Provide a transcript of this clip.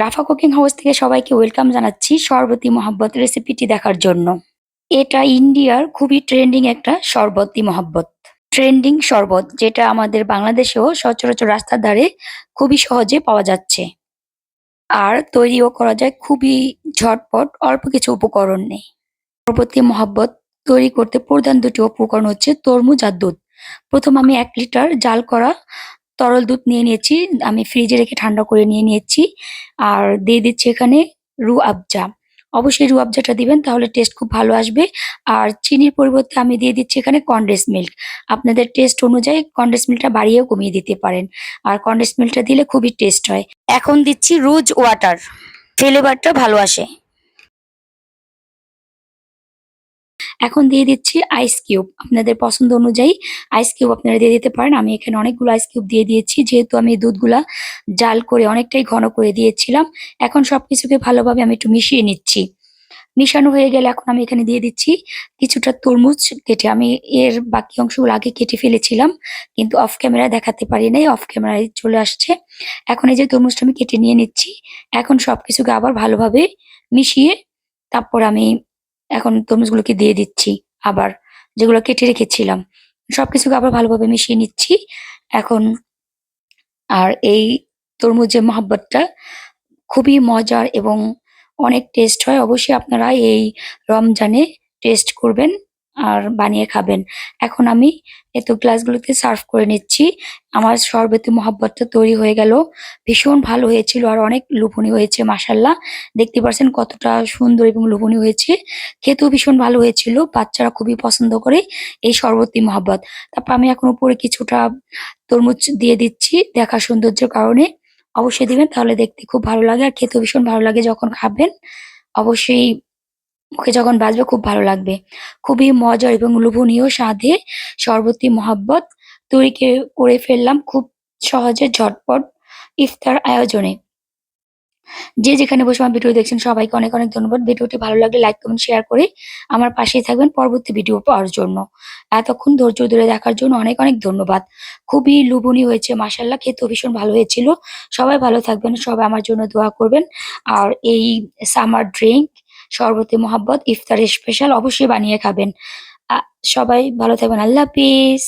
রাফা cooking house থেকে সবাইকে welcome জানাচ্ছি শরবতী মহাব্বত রেসিপিটি দেখার জন্য। এটা ইন্ডিয়ার খুবই ট্রেন্ডিং একটা শরবতী মহাব্বত। ট্রেন্ডিং শরবত, যেটা আমাদের বাংলাদেশেও সচরাচর রাস্তার ধারে খুবই সহজে পাওয়া যাচ্ছে। আর তৈরিও করা যায় খুবই ঝটপট, অল্প কিছু উপকরণ নেই। শরবতী মহাব্বত তৈরি করতে প্রধান দুটি উপকরণ হচ্ছে তরমুজ আর দুধ। প্রথম আমি এক লিটার জাল করা তরল দুধ নিয়ে নিয়েছি, আমি ফ্রিজে রেখে ঠান্ডা করে নিয়ে নিয়েছি। আর দিয়ে দিচ্ছি এখানে রু আবজা। অবশ্যই রু আবজাটা দিবেন, তাহলে টেস্ট খুব ভালো আসবে। আর চিনির পরিবর্তে আমি দিয়ে দিচ্ছি এখানে কন্ডেন্স মিল্ক আপনাদের টেস্ট অনুযায়ী কন্ডেন্স মিল্কটা বাড়িয়েও কমিয়ে দিতে পারেন। আর কন্ডেন্স মিল্কটা দিলে খুবই টেস্ট হয়। এখন দিচ্ছি রোজ ওয়াটার ফ্লেভারটা ভালো আসে। এখন দিয়ে দিচ্ছি আইস কিউব আপনাদের পছন্দ অনুযায়ী আইস কিউব আপনারা দিয়ে দিতে পারেন। আমি এখানে অনেকগুলো আইস কিউব দিয়ে দিয়েছি। যেহেতু আমি দুধগুলা জাল করে অনেকটাই ঘন করে দিয়েছিলাম, এখন সব কিছুকে ভালোভাবে আমি একটু মিশিয়ে নিচ্ছি। মিশানো হয়ে গেলে এখন আমি এখানে দিয়ে দিচ্ছি কিছুটা তরমুজ কেটে। আমি এর বাকি অংশগুলো আগে কেটে ফেলেছিলাম, কিন্তু অফ ক্যামেরা দেখাতে পারি নাই। অফ ক্যামেরায় চলে আসছে। এখন এই যে তরমুজটা আমি কেটে নিয়ে নিচ্ছি, এখন সব কিছুকে আবার ভালোভাবে মিশিয়ে তারপর আমি এখন তরমুজগুলোকে দিয়ে দিচ্ছি আবার যেগুলো কেটে রেখেছিলাম। সব কিছুকে আবার ভালোভাবে মিশিয়ে নিচ্ছি। এখন আর এই তরমুজের মহাব্বতটা খুবই মজার এবং অনেক টেস্ট হয়। অবশ্যই আপনারা এই রমজানে টেস্ট করবেন। আর বানিয়ে খাবেন। এখন আমি এত গ্লাসগুলোতে সার্ভ করে নিচ্ছি। আমার শরবতি মহাব্বতটা তৈরি হয়ে গেল। ভীষণ ভালো হয়েছিল আর অনেক লোভনীয় হয়েছে মাসাল্লাহ দেখতে পাচ্ছেন কতটা সুন্দর এবং লোভনীয় হয়েছে। খেতেও ভীষণ ভালো হয়েছিল। বাচ্চারা খুবই পছন্দ করে এই শরবতী মহাব্বত। তারপর আমি এখন উপরে কিছুটা তরমুজ দিয়ে দিচ্ছি দেখা সৌন্দর্যের কারণে। অবশ্যই দিবেন, তাহলে দেখতে খুব ভালো লাগে আর খেতেও ভীষণ ভালো লাগে যখন খাবেন। অবশ্যই মুখে যখন বাজবে খুব ভালো লাগবে। খুবই মজার এবং লোভনীয় স্বাদে শরবতী মহাব্বত তৈরি করে ফেললাম খুব সহজে ঝটপট ইফতার আয়োজনে। যে যেখানে বসে আমার ভিডিও দেখছেন সবাইকে অনেক অনেক ধন্যবাদ। ভিডিওটি ভালো লাগলে লাইক, কমেন্ট, শেয়ার করে আমার পাশেই থাকবেন পরবর্তী ভিডিও পাওয়ার জন্য। এতক্ষণ ধৈর্য ধরে দেখার জন্য অনেক অনেক ধন্যবাদ। খুবই লোভনীয় হয়েছে মাসাল্লাহ খেতেও ভীষণ ভালো হয়েছিল। সবাই ভালো থাকবেন, সবাই আমার জন্য দোয়া করবেন। আর এই সামার ড্রিঙ্ক শরবতে মোহাব্বত ইফতারের স্পেশাল অবশ্যই বানিয়ে খাবেন। সবাই ভালো থাকবেন। আল্লাহ হাফিজ।